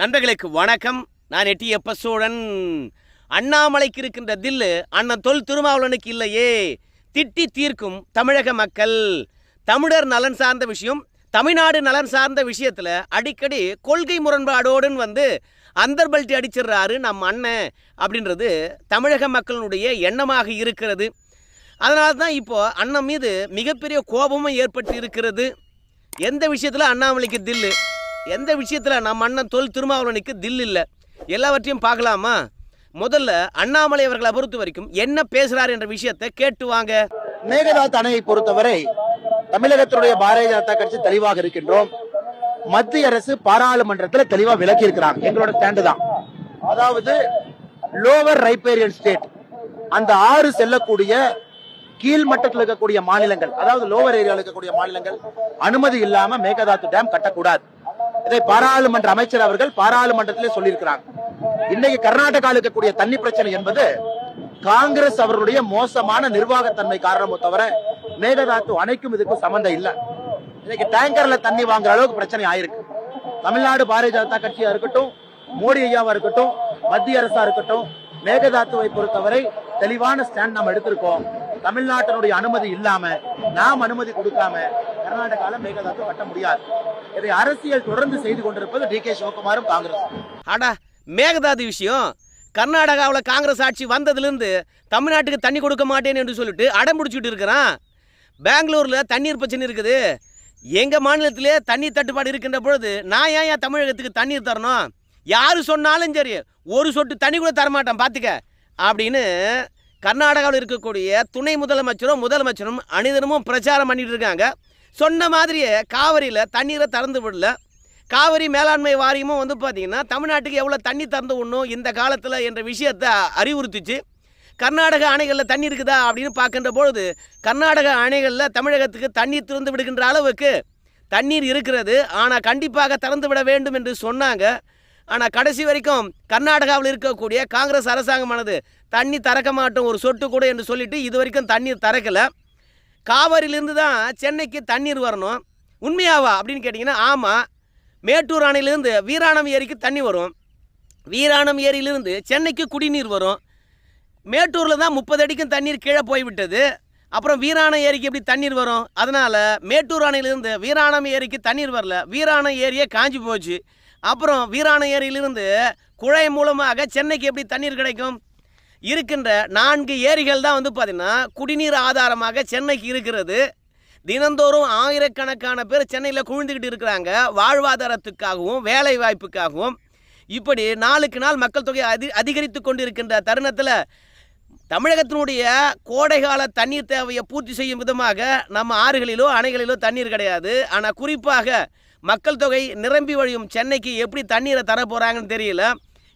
நண்பர்களுக்கு வணக்கம். நான் எட்டியப்ப சோழன் அண்ணாமலைக்கு இருக்கின்ற தில்லு அண்ணன் தொல் திருமாவளனுக்கு இல்லையே. திட்டி தீர்க்கும் தமிழக மக்கள். தமிழர் நலன் சார்ந்த விஷயம் தமிழ்நாடு நலன் சார்ந்த விஷயத்தில் அடிக்கடி கொள்கை முரண்பாடோடுன்னு வந்து அந்தர்பல்ட்டி அடிச்சிடுறாரு நம்ம அண்ணன் அப்படின்றது தமிழக மக்களினுடைய எண்ணமாக இருக்கிறது. அதனால தான் இப்போது அண்ணன் மீது மிகப்பெரிய கோபமும் ஏற்பட்டு இருக்கிறது. எந்த விஷயத்தில் அண்ணாமலைக்கு தில்லு? எந்த விஷயத்தில் நம்ம அண்ணன் தொல் திருமாவளவனுக்கு தில் இல்லை? எல்லாவற்றையும் பார்க்கலாமா? முதல்ல அண்ணாமலை அவர்களை பொறுத்த வரைக்கும் என்ன பேசுறாரு என்ற விஷயத்தை கேட்டு வாங்க. மேகதாத் அணையை பொறுத்தவரை தமிழகத்தினுடைய பாரதிய ஜனதா கட்சி தெளிவாக இருக்கின்றோம். மத்திய அரசு பாராளுமன்றத்தில் தெளிவா விலக்கி இருக்கிறாங்க. எங்களோட ஸ்டாண்டு தான். அதாவது லோவர் ரைப்பேரியன் ஸ்டேட் அந்த ஆறு செல்லக்கூடிய கீழ் மட்டத்தில் இருக்கக்கூடிய மாநிலங்கள் அதாவது லோவர் ஏரியாவில் இருக்கக்கூடிய மாநிலங்கள் அனுமதி இல்லாம மேகதாத்து டேம் கட்டக்கூடாது. இதை பாராளுமன்ற அமைச்சர் அவர்கள் பாராளுமன்றத்திலே சொல்லியிருக்கிறாங்க. இன்னைக்கு கர்நாடகா இருக்கக்கூடிய தண்ணி பிரச்சனை என்பது காங்கிரஸ் அவர்களுடைய மோசமான நிர்வாகத்தன்மை காரணமோ தவிர மேகதாத்து அணைக்கும் இதுக்கும் சம்பந்தம் இல்ல. இன்னைக்கு டேங்கர்ல தண்ணி வாங்குற அளவுக்கு பிரச்சனை ஆயிருக்கு. தமிழ்நாடு பாரதிய ஜனதா கட்சியா இருக்கட்டும் மோடி ஐயாவா இருக்கட்டும் மத்திய அரசா இருக்கட்டும் மேகதாத்துவை பொறுத்தவரை தெளிவான ஸ்டாண்ட் நாம் எடுத்திருக்கோம். தமிழ்நாட்டினுடைய அனுமதி இல்லாம நாம் அனுமதி கொடுக்காம கர்நாடகால மேகதாத்து கட்ட முடியாது. இதை அரசியல் தொடர்ந்து செய்து கொண்டிருப்பது டி கே சிவகுமாரும் காங்கிரஸ். அடா மேகதாது விஷயம். கர்நாடகாவில் காங்கிரஸ் ஆட்சி வந்ததுலேருந்து தமிழ்நாட்டுக்கு தண்ணி கொடுக்க மாட்டேன்னு என்று சொல்லிட்டு அடம் பிடிச்சிட்டு இருக்கிறான். பெங்களூரில் தண்ணீர் பிரச்சனை இருக்குது. எங்கள் மாநிலத்திலே தண்ணீர் தட்டுப்பாடு இருக்கின்ற பொழுது நான் ஏன் ஏன் தமிழகத்துக்கு தண்ணீர் தரணும்? யார் சொன்னாலும் சரி ஒரு சொட்டு தண்ணி கூட தரமாட்டேன் பார்த்துக்க அப்படின்னு கர்நாடகாவில் இருக்கக்கூடிய துணை முதலமைச்சரும் முதலமைச்சரும் அனிதனமும் பிரச்சாரம் பண்ணிட்டு இருக்காங்க. சொன்ன மாதிரியே காவிரியில் தண்ணீரை திறந்து விடல. காவிரி மேலாண்மை வாரியமும் வந்து பார்த்தீங்கன்னா தமிழ்நாட்டுக்கு எவ்வளோ தண்ணி திறந்து விடணும் இந்த காலத்தில் என்ற விஷயத்தை அறிவுறுத்திச்சு. கர்நாடக அணைகளில் தண்ணி இருக்குதா அப்படின்னு பார்க்கின்ற பொழுது கர்நாடக அணைகளில் தமிழகத்துக்கு தண்ணீர் திறந்து விடுகின்ற அளவுக்கு தண்ணீர் இருக்கிறது. ஆனால் கண்டிப்பாக திறந்து விட வேண்டும் என்று சொன்னாங்க. ஆனால் கடைசி வரைக்கும் கர்நாடகாவில் இருக்கக்கூடிய காங்கிரஸ் அரசாங்கமானது தண்ணி திறக்க மாட்டோம் ஒரு சொட்டு கூட என்று சொல்லிட்டு இது வரைக்கும் தண்ணீர் திறக்கலை. காவிரியிலிருந்து தான் சென்னைக்கு தண்ணீர் வரணும். உண்மையாவா அப்படின்னு கேட்டிங்கன்னா ஆமாம் மேட்டூர் அணையிலிருந்து வீராணம் ஏரிக்கு தண்ணி வரும். வீராணம் ஏரியிலிருந்து சென்னைக்கு குடிநீர் வரும். மேட்டூரில் தான் முப்பது அடிக்கும் தண்ணீர் கீழே போய்விட்டது. அப்புறம் வீராணம் ஏரிக்கு எப்படி தண்ணீர் வரும்? அதனால் மேட்டூர் அணையிலிருந்து வீராணம் ஏரிக்கு தண்ணீர் வரல. வீராணம் ஏரியே காஞ்சி போச்சு. அப்புறம் வீராணம் ஏரியிலிருந்து குழாய் மூலமாக சென்னைக்கு எப்படி தண்ணீர் கிடைக்கும்? இருக்கின்ற நான்கு ஏரிகள் தான் வந்து பார்த்திங்கன்னா குடிநீர் ஆதாரமாக சென்னைக்கு இருக்கிறது. தினந்தோறும் ஆயிரக்கணக்கான பேர் சென்னையில் குவிந்துக்கிட்டு இருக்கிறாங்க. வாழ்வாதாரத்துக்காகவும் வேலை வாய்ப்புக்காகவும் இப்படி நாளுக்கு நாள் மக்கள் தொகை அதி அதிகரித்து கொண்டு இருக்கின்ற தருணத்தில் தமிழகத்தினுடைய கோடைகால தண்ணீர் தேவையை பூர்த்தி செய்யும் விதமாக நம்ம ஆறுகளிலோ அணைகளிலோ தண்ணீர் கிடையாது. ஆனால் குறிப்பாக மக்கள் தொகை நிரம்பி வழியும் சென்னைக்கு எப்படி தண்ணீரை தர போகிறாங்கன்னு தெரியல.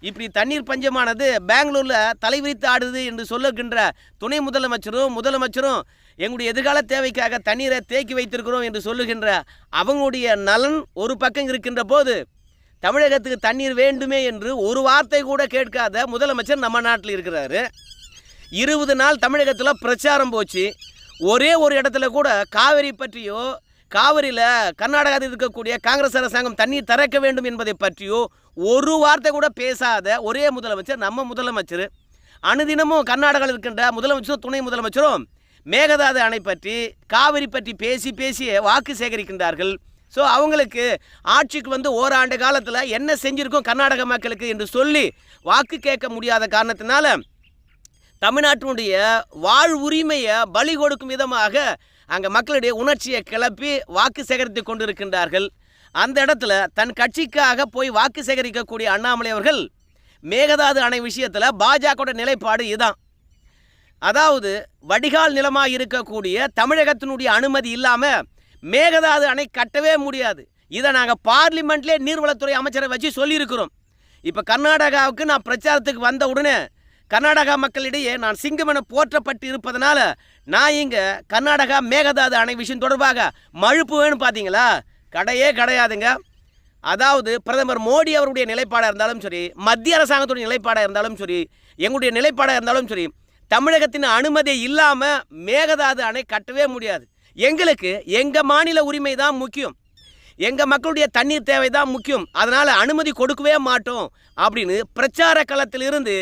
இப்படி தண்ணீர் பஞ்சமானது பெங்களூரில் தலைவிரித்து ஆடுது என்று சொல்லுகின்ற துணை முதலமைச்சரும் முதலமைச்சரும் எங்களுடைய எதிர்கால தேவைக்காக தண்ணீரை தேக்கி வைத்திருக்கிறோம் என்று சொல்லுகின்ற அவங்களுடைய நலன் ஒரு பக்கம் இருக்கின்ற போது தமிழகத்துக்கு தண்ணீர் வேண்டுமே என்று ஒரு வார்த்தை கூட கேட்காத முதலமைச்சர் நம்ம நாட்டில் இருக்கிறாரு. இருபது நாள் தமிழகத்தில் பிரச்சாரம் போச்சு. ஒரே ஒரு இடத்துல கூட காவிரி பற்றியோ காவிரியில் கர்நாடகாவில் இருக்கக்கூடிய காங்கிரஸ் அரசாங்கம் தண்ணீர் திறக்க வேண்டும் என்பதை பற்றியோ ஒரு வார்த்தை கூட பேசாத ஒரே முதலமைச்சர் நம்ம முதலமைச்சர். அனுதினமும் கர்நாடகாவில் இருக்கின்ற முதலமைச்சரும் துணை முதலமைச்சரும் மேகதாது அணை பற்றி காவிரி பற்றி பேசி பேசி வாக்கு சேகரிக்கின்றார்கள். ஸோ அவங்களுக்கு ஆட்சிக்கு வந்து ஓராண்டு காலத்தில் என்ன செஞ்சுருக்கோம் கர்நாடக மக்களுக்கு என்று சொல்லி வாக்கு கேட்க முடியாத காரணத்தினால தமிழ்நாட்டினுடைய வாழ் உரிமையை பலி கொடுக்கும் விதமாக அங்கே மக்களுடைய உணர்ச்சியை கிளப்பி வாக்கு சேகரித்து கொண்டிருக்கின்றார்கள். அந்த இடத்துல தன் கட்சிக்காக போய் வாக்கு சேகரிக்கக்கூடிய அண்ணாமலை அவர்கள் மேகதாது அணை விஷயத்தில் பாஜகவோட நிலைப்பாடு இதுதான் அதாவது வடிகால் நிலமாக இருக்கக்கூடிய தமிழகத்தினுடைய அனுமதி இல்லாமல் மேகதாது அணை கட்டவே முடியாது. இதை நாங்கள் பார்லிமெண்ட்லேயே நீர்வளத்துறை அமைச்சரை வச்சு சொல்லியிருக்கிறோம். இப்போ கர்நாடகாவுக்கு நான் பிரச்சாரத்துக்கு வந்த உடனே கர்நாடகா மக்களிடையே நான் சிங்கமென போற்றப்பட்டு இருப்பதனால நான் இங்கே கர்நாடகா மேகதாது அணை விஷயம் தொடர்பாக மழுப்புவேன்னு பார்த்தீங்களா கடையே கிடையாதுங்க. அதாவது பிரதமர் மோடி அவருடைய நிலைப்பாடாக இருந்தாலும் சரி மத்திய அரசாங்கத்துடைய நிலைப்பாடாக இருந்தாலும் சரி எங்களுடைய நிலைப்பாடாக இருந்தாலும் சரி தமிழகத்தின் அனுமதி இல்லாமல் மேகதாது அணை கட்டவே முடியாது. எங்களுக்கு எங்கள் மாநில உரிமை தான் முக்கியம். எங்கள் மக்களுடைய தண்ணீர் தேவை தான் முக்கியம். அதனால் அனுமதி கொடுக்கவே மாட்டோம் அப்படின்னு பிரச்சார களத்திலிருந்து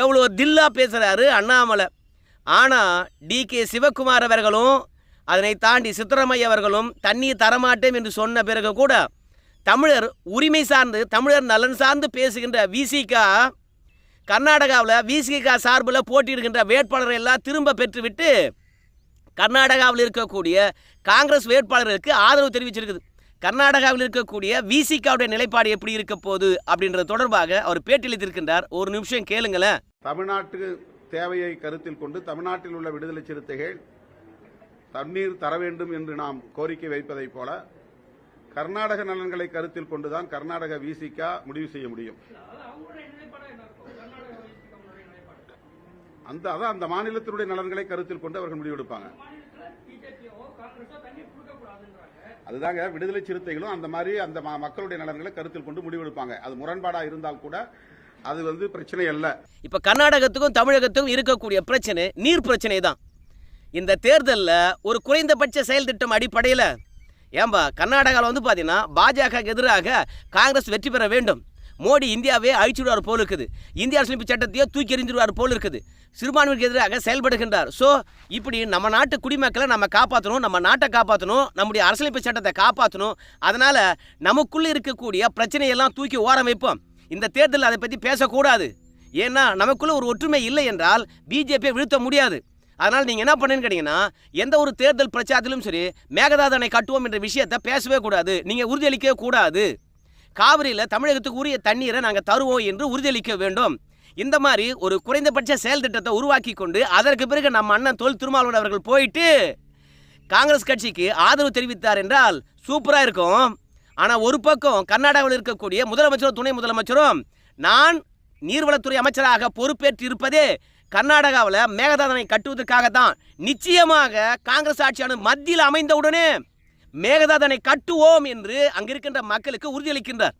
எவ்வளோ தில்லா பேசுகிறாரு அண்ணாமலை. ஆனால் டிகே சிவகுமார் அவர்களும் அதனை தாண்டி சித்தராமையா அவர்களும் தண்ணீர் தரமாட்டேன் என்று சொன்ன பிறகு கூட தமிழர் உரிமை சார்ந்து தமிழர் நலன் சார்ந்து பேசுகின்ற விசிகா கர்நாடகாவில் விசிகா சார்பில் போட்டியிடுகின்ற வேட்பாளரை எல்லாம் திரும்ப பெற்றுவிட்டு கர்நாடகாவில் இருக்கக்கூடிய காங்கிரஸ் வேட்பாளர்களுக்கு ஆதரவு தெரிவிச்சிருக்குது. கர்நாடகாவில் இருக்கக்கூடிய விசிகாவுடைய நிலைப்பாடு எப்படி இருக்க போகுது அப்படின்றது தொடர்பாக அவர் பேட்டியளித்திருக்கின்றார். ஒரு நிமிஷம் கேளுங்களேன். தமிழ்நாட்டுக்கு தேவையை கருத்தில் கொண்டு தமிழ்நாட்டில் உள்ள விடுதலை சிறுத்தைகள் தண்ணீர் தர வேண்டும் என்று நாம் கோரிக்கை வைப்பதைப் போல கர்நாடக நலன்களை கருத்தில் கொண்டுதான் கர்நாடக விசிகா முடிவு செய்ய முடியும். அந்த அதான் அந்த மாநிலத்தினுடைய நலன்களை கருத்தில் கொண்டு அவர்கள் முடிவெடுப்பாங்க அதுதாங்க விடுதலை சிறுத்தைகளும் அந்த மாதிரி அந்த மக்களுடைய நலன்களை கருத்தில் கொண்டு முடிவெடுப்பாங்க அது முரண்பாடா இருந்தால் கூட அது வந்து பிரச்சனை அல்ல. இப்போ கர்நாடகத்துக்கும் தமிழகத்துக்கும் இருக்கக்கூடிய பிரச்சனை நீர் பிரச்சனை தான் இந்த தேர்தலில் ஒரு குறைந்தபட்ச செயல் திட்டம் அடிப்படையில் ஏன்பா கர்நாடகாவில் வந்து பார்த்தீங்கன்னா பாஜகவுக்கு எதிராக காங்கிரஸ் வெற்றி பெற வேண்டும். மோடி இந்தியாவே அழிச்சுடுவார் போல் இருக்குது. இந்திய அரசியலமைப்பு சட்டத்தையே தூக்கி எறிஞ்சிடுவார் போல் இருக்குது. சிறுபான்மைக்கு எதிராக செயல்படுகின்றார். ஸோ இப்படி நம்ம நாட்டு குடிமக்களை நம்ம காப்பாற்றணும் நம்ம நாட்டை காப்பாற்றணும் நம்முடைய அரசியலமைப்பு சட்டத்தை காப்பாற்றணும் அதனால் நமக்குள்ளே இருக்கக்கூடிய பிரச்சனையெல்லாம் தூக்கி ஓரம் வைப்போம் இந்த தேர்தலில் அதை பற்றி பேசக்கூடாது. ஏன்னா நமக்குள்ளே ஒரு ஒற்றுமை இல்லை என்றால் பிஜேபியை வீழ்த்த முடியாது. அதனால் நீங்கள் என்ன பண்ணுன்னு கேட்டிங்கன்னா எந்த ஒரு தேர்தல் பிரச்சாரத்திலும் சரி மேகதாதனை கட்டுவோம் என்ற விஷயத்தை பேசவே கூடாது. நீங்கள் உறுதியளிக்கவே கூடாது. காவிரியில் தமிழகத்துக்கு உரிய தண்ணீரை நாங்கள் தருவோம் என்று உறுதியளிக்க வேண்டும். இந்த மாதிரி ஒரு குறைந்தபட்ச செயல் திட்டத்தை உருவாக்கி கொண்டு அதற்கு பிறகு நம்ம அண்ணன் தொல் திருமாவளவன் அவர்கள் போயிட்டு காங்கிரஸ் கட்சிக்கு ஆதரவு தெரிவித்தார் என்றால் சூப்பராக இருக்கும். ஆனால் ஒரு பக்கம் கர்நாடகாவில் இருக்கக்கூடிய முதலமைச்சரும் துணை முதலமைச்சரும் நான் நீர்வளத்துறை அமைச்சராக பொறுப்பேற்று இருப்பதே கர்நாடகாவில் மேகதாதனை கட்டுவதற்காக தான் நிச்சயமாக காங்கிரஸ் ஆட்சியானது மத்தியில் அமைந்தவுடனே மேகதாதனை கட்டுவோம் என்று அங்கிருக்கின்ற மக்களுக்கு உறுதியளிக்கின்றார்.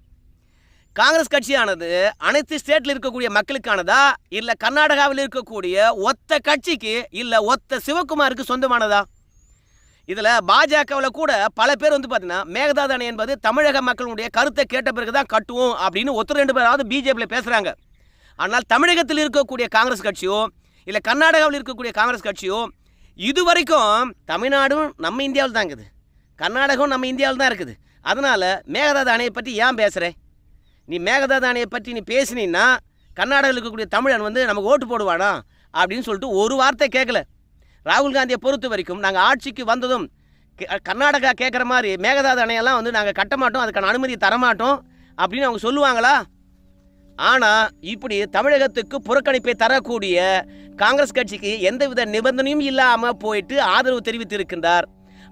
காங்கிரஸ் கட்சியானது அனைத்து ஸ்டேட்டில் இருக்கக்கூடிய மக்களுக்கானதா இல்லை கர்நாடகாவில் இருக்கக்கூடிய ஒத்த கட்சிக்கு இல்லை ஒத்த சிவகுமாருக்கு சொந்தமானதா? இதில் பாஜகவில் கூட பல பேர் வந்து பார்த்தீங்கன்னா மேகதாதனை என்பது தமிழக மக்களுடைய கருத்தை கேட்ட பிறகு தான் கட்டுவோம் அப்படின்னு ஒருத்தர் ரெண்டு பேராவது பிஜேபியில் பேசுகிறாங்க ஆனால் தமிழகத்தில் இருக்கக்கூடிய காங்கிரஸ் கட்சியோ இல்லை கர்நாடகாவில் இருக்கக்கூடிய காங்கிரஸ் கட்சியோ இதுவரைக்கும் தமிழ்நாடும் நம்ம இந்தியாவில் தான் இருக்குது. கர்நாடகம் நம்ம இந்தியாவில் தான் இருக்குது. அதனால் மேகதாது அணையை பற்றி ஏன் பேசுகிற நீ மேகதாது அணையை பற்றி நீ பேசினீன்னா கர்நாடகாவில் இருக்கக்கூடிய தமிழன் வந்து நமக்கு ஓட்டு போடுவானா? அப்படின்னு சொல்லிட்டு ஒரு வார்த்தை கேட்கல ராகுல் காந்தியை பொறுத்த வரைக்கும் நாங்கள் ஆட்சிக்கு வந்ததும் கர்நாடகா கேட்குற மாதிரி மேகதாது அணையெல்லாம் வந்து நாங்கள் கட்ட மாட்டோம் அதுக்கான அனுமதி தரமாட்டோம் அப்படின்னு அவங்க சொல்லுவாங்களா? ஆனால் இப்படி தமிழகத்துக்கு புறக்கணிப்பை தரக்கூடிய காங்கிரஸ் கட்சிக்கு எந்தவித நிபந்தனையும் இல்லாமல் போயிட்டு ஆதரவு தெரிவித்திருக்கின்றார்.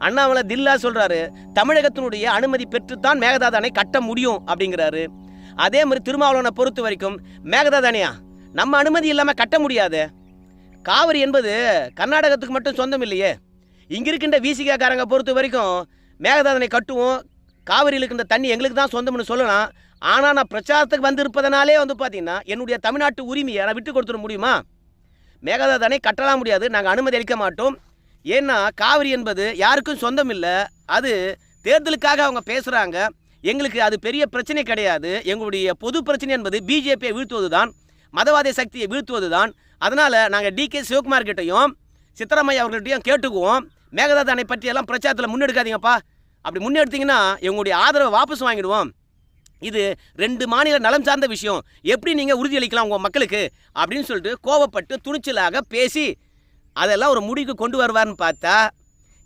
அண்ணாமலை தில்லா சொல்றாரு தமிழகத்தினுடைய அனுமதி பெற்றுத்தான் மேகதாதானை கட்ட முடியும் அப்படிங்கிறாரு. அதே மாதிரி திருமாவளவனை பொறுத்த வரைக்கும் மேகதாதானியா நம்ம அனுமதி இல்லாமல் கட்ட முடியாது. காவிரி என்பது கர்நாடகத்துக்கு மட்டும் சொந்தம் இல்லையே. இங்க இருக்கின்ற விசிகாக்காரங்க பொறுத்த வரைக்கும் மேகதாதனை கட்டுவோம் காவிரியில் இருக்கின்ற தண்ணி எங்களுக்கு தான் சொந்தம்னு சொல்லலாம். ஆனால் நான் பிரச்சாரத்துக்கு வந்திருப்பதனாலே வந்து பார்த்தீங்கன்னா என்னுடைய தமிழ்நாட்டு உரிமையை நான் விட்டு கொடுத்துட முடியுமா? மேகதாதனை கட்டலாம் முடியாது. நாங்கள் அனுமதி அளிக்க மாட்டோம். ஏன்னா காவிரி என்பது யாருக்கும் சொந்தம் இல்லை. அது தேர்தலுக்காக அவங்க பேசுகிறாங்க எங்களுக்கு அது பெரிய பிரச்சனை கிடையாது. எங்களுடைய பொது பிரச்சனை என்பது பிஜேபியை வீழ்த்துவது தான் மதவாத சக்தியை வீழ்த்துவது தான் அதனால் நாங்கள் டிகே சிவகுமார் கிட்டையும் சித்தராமையா அவர்கள்ட்டையும் கேட்டுக்குவோம். மேகதாதானை பற்றியெல்லாம் பிரச்சாரத்தில் முன்னெடுக்காதீங்கப்பா. அப்படி முன்னெடுத்தீங்கன்னா எங்களுடைய ஆதரவை வாபஸ் வாங்கிடுவோம். இது ரெண்டு மாநில நலம் சார்ந்த விஷயம். எப்படி நீங்கள் உறுதியளிக்கலாம் உங்கள் மக்களுக்கு? அப்படின்னு சொல்லிட்டு கோவப்பட்டு துணிச்சலாக பேசி அதெல்லாம் ஒரு முடிவுக்கு கொண்டு வருவார்னு பார்த்தா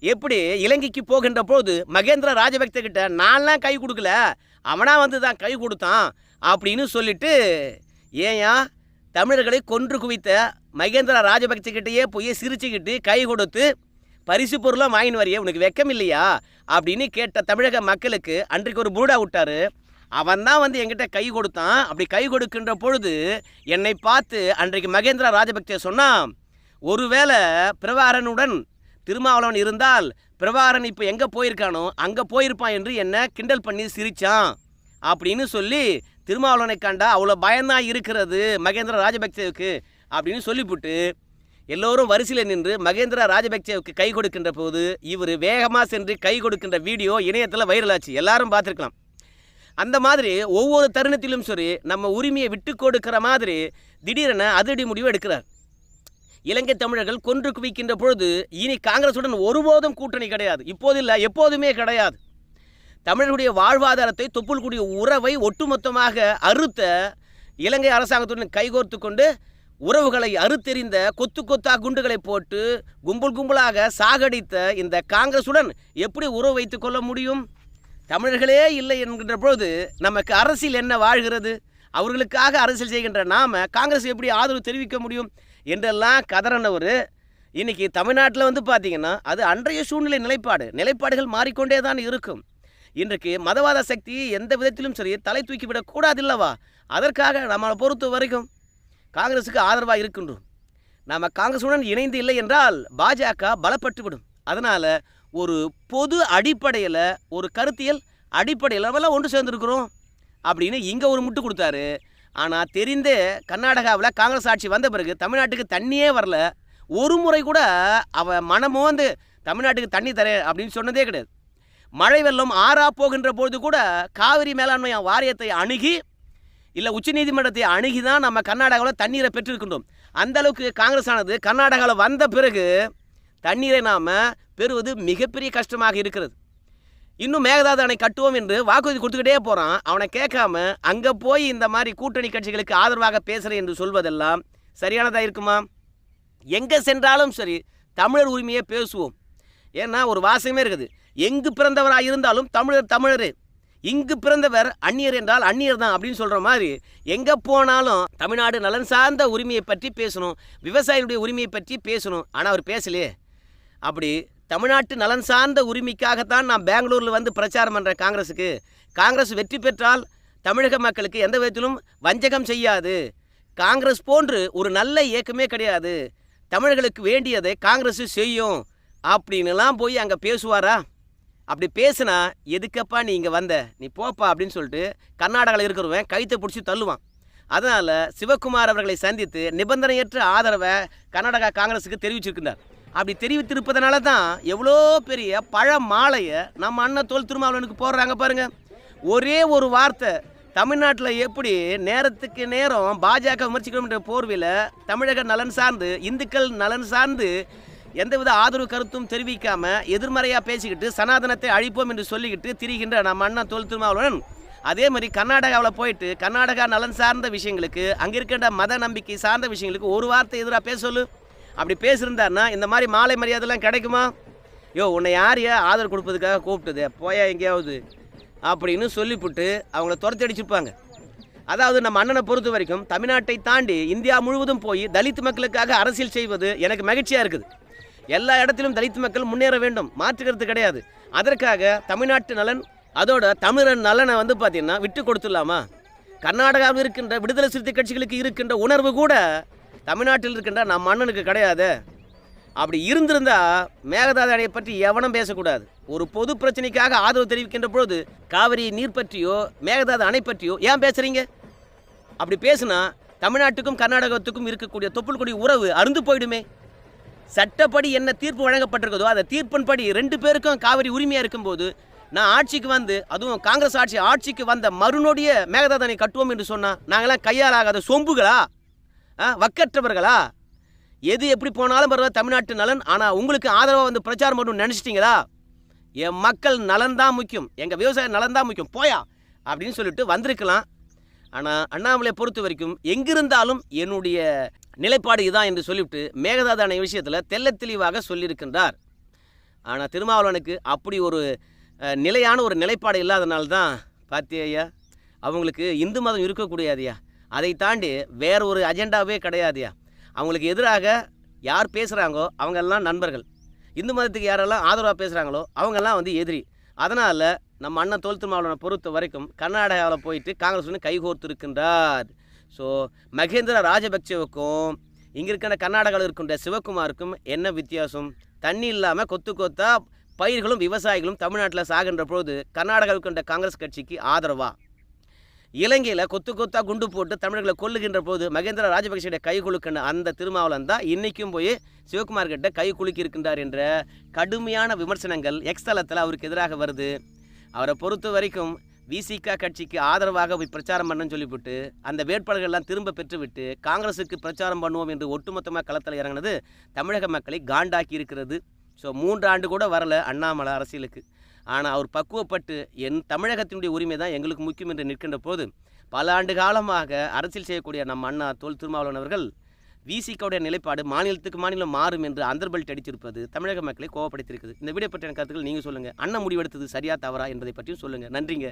எப்படி இலங்கைக்கு போகின்ற போது மகேந்திர ராஜபக்த கிட்ட நான்லாம் கை கொடுக்கல. அவனா வந்து தான் கை கொடுத்தான். அப்படின்னு சொல்லிட்டு ஏயா தமிழர்களை கொன்று குவித்த மகேந்திர ராஜபக்ச கிட்டேயே போய் சிரிச்சுக்கிட்டு கை கொடுத்து பரிசு பொருளாக வாங்கின்னு வரையே உனக்கு வெக்கம் இல்லையா அப்படின்னு கேட்ட தமிழக மக்களுக்கு அன்றைக்கு ஒரு புருடா விட்டார். அவன் தான் வந்து எங்கிட்ட கை கொடுத்தான். அப்படி கை கொடுக்கின்ற பொழுது என்னை பார்த்து அன்றைக்கு மகேந்திரா ராஜபக்சே சொன்னான் ஒருவேளை பிரபாரனுடன் திருமாவளவன் இருந்தால் பிரபாரன் இப்போ எங்கே போயிருக்கானோ அங்கே போயிருப்பான் என்று என்னை கிண்டல் பண்ணி சிரிச்சான். அப்படின்னு சொல்லி திருமாவளவனை கண்டா அவ்வளோ பயந்தான் இருக்கிறது மகேந்திர ராஜபக்சேவுக்கு அப்படின்னு சொல்லிவிட்டு எல்லோரும் வரிசையில் நின்று மகேந்திரா ராஜபக்சேவுக்கு கை கொடுக்கின்ற போது இவர் வேகமாக சென்று கை கொடுக்கின்ற வீடியோ இணையத்தில் வைரலாச்சு எல்லாரும் பார்த்துருக்கலாம். அந்த மாதிரி ஒவ்வொரு தருணத்திலும் சரி நம்ம உரிமையை விட்டு கொடுக்கிற மாதிரி திடீரென அதிரடி முடிவு எடுக்கிறார். இலங்கை தமிழர்கள் கொன்று குவிக்கின்ற பொழுது இனி காங்கிரசுடன் ஒருபோதும் கூட்டணி கிடையாது. இப்போது இல்லை எப்போதுமே கிடையாது. தமிழர்களுடைய வாழ்வாதாரத்தை தொப்புள்கூடிய உறவை ஒட்டுமொத்தமாக அறுத்த இலங்கை அரசாங்கத்துடன் கைகோர்த்து கொண்டு உறவுகளை அறுத்தெறிந்த கொத்து கொத்தா குண்டுகளை போட்டு கும்பல் கும்பலாக சாகடித்த இந்த காங்கிரசுடன் எப்படி உறவு வைத்துக் கொள்ள முடியும்? தமிழர்களே இல்லை என்கின்ற பொழுது நமக்கு அரசியல் என்ன வாழ்கிறது? அவர்களுக்காக அரசியல் செய்கின்ற நாம காங்கிரஸ் எப்படி ஆதரவு தெரிவிக்க முடியும்? என்றெல்லாம் கதறனவர். இன்றைக்கி தமிழ்நாட்டில் வந்து பார்த்திங்கன்னா அது அன்றைய சூழ்நிலை நிலைப்பாடு. நிலைப்பாடுகள் மாறிக்கொண்டே தான் இருக்கும். இன்றைக்கு மதவாத சக்தி எந்த விதத்திலும் சரி தலை தூக்கிவிடக் கூடாதில்லவா? அதற்காக நம்மளை பொறுத்த வரைக்கும் காங்கிரஸுக்கு ஆதரவாக இருக்கின்றோம். நாம் காங்கிரஸுடன் இணைந்து இல்லை என்றால் பாஜக பலப்பட்டுவிடும். அதனால் ஒரு பொது அடிப்படையில் ஒரு கருத்தியல் அடிப்படையில் நம்மளாம் ஒன்று சேர்ந்துருக்குறோம் அப்படின்னு இங்கே ஒரு முட்டு கொடுத்தாரு. ஆனால் தெரிந்தே கர்நாடகாவில் காங்கிரஸ் ஆட்சி வந்த பிறகு தமிழ்நாட்டுக்கு தண்ணியே வரல. ஒரு முறை கூட அவன் மனமோ வந்து தமிழ்நாட்டுக்கு தண்ணி தரேன் அப்படின்னு சொன்னதே கிடையாது. மழை வெள்ளம் ஆறா போகின்ற பொழுது கூட காவிரி மேலாண்மை வாரியத்தை அணுகி இல்லை உச்சநீதிமன்றத்தை அணுகி தான் நம்ம கர்நாடகாவில் தண்ணீரை பெற்றிருக்கின்றோம். அந்த அளவுக்கு காங்கிரஸ் ஆனது கர்நாடகாவில் வந்த பிறகு தண்ணீரை நாம் பெறுவது மிகப்பெரிய கஷ்டமாக இருக்கிறது. இன்னும் மேகதாது அணை கட்டுவோம் என்று வாக்குறுதி கொடுத்துக்கிட்டே போகிறான் அவனை கேட்காம அங்கே போய் இந்த மாதிரி கூட்டணி கட்சிகளுக்கு ஆதரவாக பேசுகிறேன் என்று சொல்வதெல்லாம் சரியானதாக இருக்குமா? எங்கே சென்றாலும் சரி தமிழர் உரிமையை பேசுவோம். ஏன்னா ஒரு வாசகமே இருக்குது. எங்கு பிறந்தவராக இருந்தாலும் தமிழர் தமிழர். இங்கு பிறந்தவர் அந்நியர் என்றால் அந்நியர் தான் அப்படின்னு சொல்கிற மாதிரி எங்கே போனாலும் தமிழ்நாடு நலன் சார்ந்த உரிமையை பற்றி பேசணும் விவசாயிகளுடைய உரிமையை பற்றி பேசணும். ஆனால் அவர் பேசலையே. அப்படி தமிழ்நாட்டு நலன் சார்ந்த உரிமைக்காகத்தான் நான் பெங்களூரில் வந்து பிரச்சாரம் பண்ணுறேன் காங்கிரஸுக்கு காங்கிரஸ் வெற்றி பெற்றால் தமிழக மக்களுக்கு எந்த விதத்திலும் வஞ்சகம் செய்யாது. காங்கிரஸ் போன்று ஒரு நல்ல இயக்கமே கிடையாது. தமிழர்களுக்கு வேண்டியதை காங்கிரஸ் செய்யும். அப்படின்னுலாம் போய் அங்கே பேசுவாரா? அப்படி பேசுனா எதுக்கப்பா நீ இங்கே வந்த? நீ போப்பா அப்படின்னு சொல்லிட்டு கர்நாடகாவில் இருக்கிறவன் கைத்தை பிடிச்சி தள்ளுவான். அதனால் சிவகுமார் அவர்களை சந்தித்து நிபந்தனையற்ற ஆதரவை கர்நாடகா காங்கிரஸுக்கு தெரிவிச்சிருக்கின்றார். அப்படி தெரிவித்திருப்பதனால தான் எவ்வளோ பெரிய பழ மாலையை நம்ம அண்ணன் தோல் திருமாவளவனுக்கு போடுறாங்க பாருங்க. ஒரே ஒரு வார்த்தை தமிழ்நாட்டில் எப்படி நேரத்துக்கு நேரம் பாஜக விமர்சிக்கணுன்ற போர்வையில் தமிழக நலன் சார்ந்து இந்துக்கள் நலன் சார்ந்து எந்தவித ஆதரவு கருத்தும் தெரிவிக்காமல் எதிர்மறையாக பேசிக்கிட்டு சனாதனத்தை அழிப்போம் என்று சொல்லிக்கிட்டு திரிகின்ற நம்ம அண்ணன் தோல் திருமாவளவன். அதே மாதிரி கர்நாடகாவில் போயிட்டு கர்நாடகா நலன் சார்ந்த விஷயங்களுக்கு அங்கே இருக்கின்ற மத நம்பிக்கை சார்ந்த விஷயங்களுக்கு ஒரு வார்த்தை எதிராக பேச சொல்லு. அப்படி பேசியிருந்தாருன்னா இந்த மாதிரி மாலை மரியாதைலாம் கிடைக்குமா? யோ உன்னை யார் ஆதரவு கொடுப்பதுக்காக கூப்பிட்டது? போயா எங்கேயாவது? அப்படின்னு சொல்லிவிட்டு அவங்கள துரத்தி அடிச்சிருப்பாங்க அதாவது நம்ம அண்ணனை பொறுத்த வரைக்கும் தமிழ்நாட்டை தாண்டி இந்தியா முழுவதும் போய் தலித் மக்களுக்காக அரசியல் செய்வது எனக்கு மகிழ்ச்சியாக இருக்குது. எல்லா இடத்திலும் தலித் மக்கள் முன்னேற வேண்டும். மாற்றுக்கிறது கிடையாது. அதற்காக தமிழ்நாட்டு நலன் அதோட தமிழன் நலனை வந்து பார்த்தீங்கன்னா விட்டு கொடுத்துடலாமா? கர்நாடகாவில் இருக்கின்ற விடுதலை சிறுத்தை கட்சிகளுக்கு இருக்கின்ற உணர்வு கூட தமிழ்நாட்டில் இருக்கின்ற நம்ம மன்னனுக்கு கிடையாது. அப்படி இருந்திருந்தா மேகதாது அணையை பற்றி எவனும் பேசக்கூடாது. ஒரு பொது பிரச்சனைக்காக ஆதரவு தெரிவிக்கின்ற பொழுது காவிரி நீர் பற்றியோ மேகதாது அணை பற்றியோ ஏன் பேசுறீங்க? அப்படி பேசுனா தமிழ்நாட்டுக்கும் கர்நாடகத்துக்கும் இருக்கக்கூடிய தொப்புள்கொடி உறவு அருந்து போயிடுமே. சட்டப்படி என்ன தீர்ப்பு வழங்கப்பட்டிருக்குதோ அந்த தீர்ப்பின்படி ரெண்டு பேருக்கும் காவிரி உரிமையாக இருக்கும்போது நான் ஆட்சிக்கு வந்து அதுவும் காங்கிரஸ் ஆட்சி ஆட்சிக்கு வந்த மறுநொடிய மேகதாதனை கட்டுவோம் என்று சொன்னால் நாங்களாம் கையாலாகாத சொம்புகளா? வக்கற்றவர்களா? எது எப்படி போனாலும் பரவாயில்ல தமிழ்நாட்டு நலன். ஆனால் உங்களுக்கு ஆதரவாக வந்து பிரச்சாரம் பண்ணணும்னு நினச்சிட்டிங்களா? என் மக்கள் நலன் தான் முக்கியம். எங்கள் விவசாய நலன் தான் முக்கியம். போயா? அப்படின்னு சொல்லிட்டு வந்திருக்கலாம். ஆனால் அண்ணாமலையை பொறுத்த வரைக்கும் எங்கிருந்தாலும் என்னுடைய நிலைப்பாடு இதான் என்று சொல்லிவிட்டு மேகதாது அணை விஷயத்தில் தெல்ல தெளிவாக சொல்லியிருக்கின்றார். ஆனால் திருமாவளவனுக்கு அப்படி ஒரு நிலையான ஒரு நிலைப்பாடு இல்லாதனால தான் பார்த்தியா ஐயா? அவங்களுக்கு இந்து மதம் இருக்கக்கூடியதையா அதை தாண்டி வேற ஒரு அஜெண்டாவே கிடையாதுயா அவங்களுக்கு எதிராக யார் பேசுகிறாங்கோ அவங்கெல்லாம் நண்பர்கள். இந்து மதத்துக்கு யாரெல்லாம் ஆதரவாக பேசுகிறாங்களோ அவங்கெல்லாம் வந்து எதிரி. அதனால் நம்ம அண்ணன் தோல் திருமாவளவனை பொறுத்த வரைக்கும் கர்நாடகாவில் போயிட்டு காங்கிரஸ் வந்து கைகோர்த்திருக்கின்றார். ஸோ மகேந்திர ராஜபக்சேவுக்கும் இங்கே இருக்கின்ற கர்நாடகாவில் இருக்கின்ற சிவகுமாருக்கும் என்ன வித்தியாசம்? தண்ணி இல்லாமல் கொத்து கொத்தா பயிர்களும் விவசாயிகளும் தமிழ்நாட்டில் சாகின்ற பொழுது கர்நாடகாவில் இருக்கின்ற காங்கிரஸ் கட்சிக்கு ஆதரவா? இலங்கையில் கொத்து கொத்தாக குண்டு போட்டு தமிழர்களை கொல்லுகின்ற போது மகேந்திர ராஜபக்சேடைய கை குலுக்கின அந்த திருமாவளவன் தான் இன்றைக்கும் போய் சிவகுமார் கிட்ட கை குலுக்கி இருக்கின்றார் என்ற கடுமையான விமர்சனங்கள் எக்ஸ்தலத்தில் அவருக்கு எதிராக வருது. அவரை பொறுத்த வரைக்கும் விசிகா கட்சிக்கு ஆதரவாக போய் பிரச்சாரம் பண்ணுன்னு சொல்லிவிட்டு அந்த வேட்பாளர்கள்லாம் திரும்ப பெற்றுவிட்டு காங்கிரஸுக்கு பிரச்சாரம் பண்ணுவோம் என்று ஒட்டுமொத்தமாக களத்தில் இறங்கினது தமிழக மக்களை காண்டாக்கி இருக்கிறது. ஸோ மூன்று ஆண்டு கூட வரல அண்ணாமலை அரசியலுக்கு. ஆனால் அவர் பக்குவப்பட்டு என் தமிழகத்தினுடைய உரிமை தான் எங்களுக்கு முக்கியம் என்று நிற்கின்ற போது பல ஆண்டு காலமாக அரசியல் செய்யக்கூடிய நம்ம அண்ணா தோல் திருமாவளவன் அவர்கள் விசிகாவுடைய நிலைப்பாடு மாநிலத்துக்கு மாநிலம் மாறும் என்று அந்தர்பல்ட் அடித்திருப்பது தமிழக மக்களை கோவப்படுத்தியிருக்குது. இந்த வீடியோ பற்றின கருத்துக்கள் நீங்கள் சொல்லுங்கள் அண்ணன் முடிவெடுத்தது சரியா தவறா என்பதை பற்றியும் சொல்லுங்கள் நன்றிங்க.